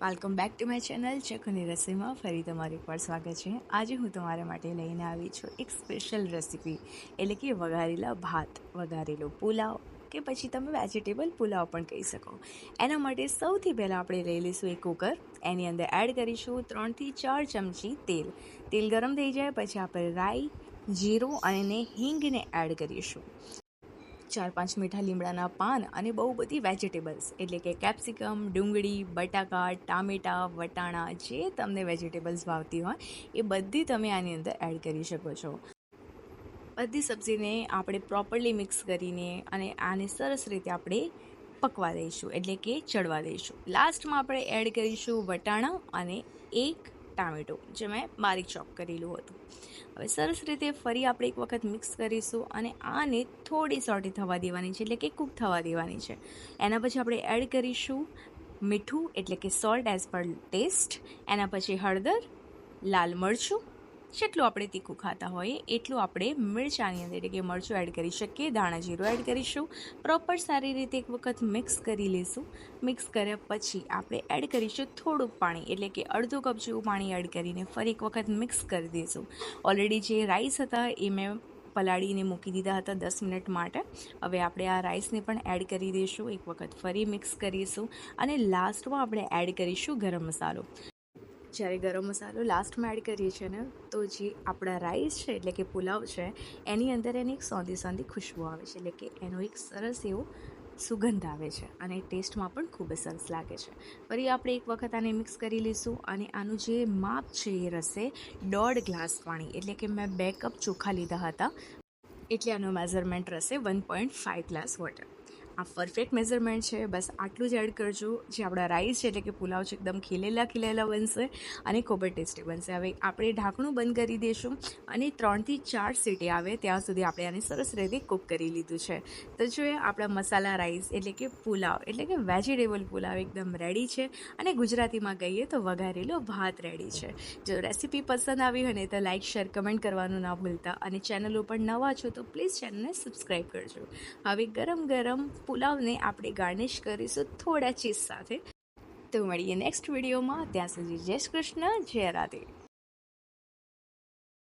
Welcome back to my channel ચકુની રસોઈમાં ફરી તમારું એકવાર સ્વાગત છે. આજે હું તમારા માટે લઈને આવી છું એક સ્પેશિયલ રેસીપી એટલે કે વઘારેલા ભાત, વઘારેલો પુલાવ કે પછી તમે વેજીટેબલ પુલાવ પણ કહી શકો. એના માટે સૌથી પહેલાં આપણે લઈ લઈશું એક કુકર એની અંદર એડ કરીશું ત્રણથી ચાર ચમચી તેલ. તેલ ગરમ થઈ જાય, પછી આપણે રાઈ, જીરું અને હિંગને એડ કરીશું. ચાર પાંચ મીઠા લીમડાના પાન અને બહુ બધી વેજીટેબલ્સ એટલે કે કેપ્સિકમ ડુંગળી, બટાકા, ટામેટાં, વટાણા, જે તમને વેજીટેબલ્સ ભાવતી હોય, એ બધી તમે આની અંદર એડ કરી શકો છો. બધી સબ્જીને આપણે પ્રોપરલી મિક્સ કરીને અને આને સરસ રીતે આપણે પકવા દઈશું, એટલે કે ચડવા દઈશું. લાસ્ટમાં આપણે એડ કરીશું વટાણા અને એક ટામેટો, જે મેં બારીક ચોપ કરેલું હતું. હવે સરસ રીતે ફરી આપણે એક વખત મિક્સ કરીશું અને આને થોડી સોટી થવા દેવાની છે, એટલે કે કૂક થવા દેવાની છે. એના પછી આપણે એડ કરીશું મીઠું, એટલે કે સોલ્ટ એઝ પર ટેસ્ટ એના પછી હળદર, લાલ મરચું જેટલું આપણે તીખું ખાતા હોઈએ, એટલું આપણે મિરચાની અંદર એટલે કે મરચું એડ કરી શકીએ, ધાણા જીરું એડ કરીશું. પ્રોપર સારી રીતે એક વખત મિક્સ કરી લઈશું મિક્સ કર્યા પછી આપણે એડ કરીશું થોડુંક પાણી, એટલે કે અડધો કપ જેવું પાણી એડ કરીને ફરી એક વખત મિક્સ કરી દઈશું ઓલરેડી જે રાઈસ હતા એ મેં પલાળીને મૂકી દીધા હતા દસ મિનિટ માટે. હવે આપણે આ રાઈસને પણ એડ કરી દઈશું એક વખત ફરી મિક્સ કરીશું. અને લાસ્ટમાં આપણે એડ કરીશું ગરમ મસાલો. જ્યારે ગરમ મસાલો લાસ્ટમાં એડ કરીએ છીએ ને, તો જે આપણા રાઈસ છે, એટલે કે પુલાવ છે, એની અંદર એની એક સોંધી સોંધી ખુશ્બુ આવે છે, એટલે કે એનો એક સરસ એવો સુગંધ આવે છે અને ટેસ્ટમાં પણ ખૂબ જ સરસ લાગે છે. ફરી આપણે એક વખત આને મિક્સ કરી લઈશું અને આનું જે માપ છે એ રસે દોઢ ગ્લાસ પાણી, એટલે કે મેં બે કપ ચોખા લીધા હતા, એટલે આનું મેઝરમેન્ટ રહેશે one point five glass water આ પરફેક્ટ મેઝરમેન્ટ છે. બસ આટલું જ એડ કરજો. જે આપણા રાઈસ છે એટલે કે પુલાવ છે, એકદમ ખીલેલા ખીલેલા બનશે અને ખૂબ જ ટેસ્ટી બનશે. હવે આપણે ઢાંકણું બંધ કરી દઈશું અને ત્રણથી ચાર સીટી આવે ત્યાં સુધી આપણે આને સરસ રીતે કૂક કરી લીધું છે. તો જોઈએ આપણા મસાલા રાઈસ એટલે કે પુલાવ, એટલે કે વેજીટેબલ પુલાવ એકદમ રેડી છે અને ગુજરાતીમાં કહીએ તો વઘારેલો ભાત રેડી છે. જો રેસીપી પસંદ આવી હોય ને તો લાઇક શેર કમેન્ટ કરવાનું ના ભૂલતા અને ચેનલ ઉપર નવા છો તો પ્લીઝ ચેનલને સબસ્ક્રાઈબ કરજો. હવે ગરમ ગરમ પુલાવને આપણે ગાર્નિશ કરીશું થોડા ચીઝ સાથે. તો મળીએ નેક્સ્ટ વિડીયોમાં ત્યાં સુધી જય શ્રી કૃષ્ણ, જય રાધે.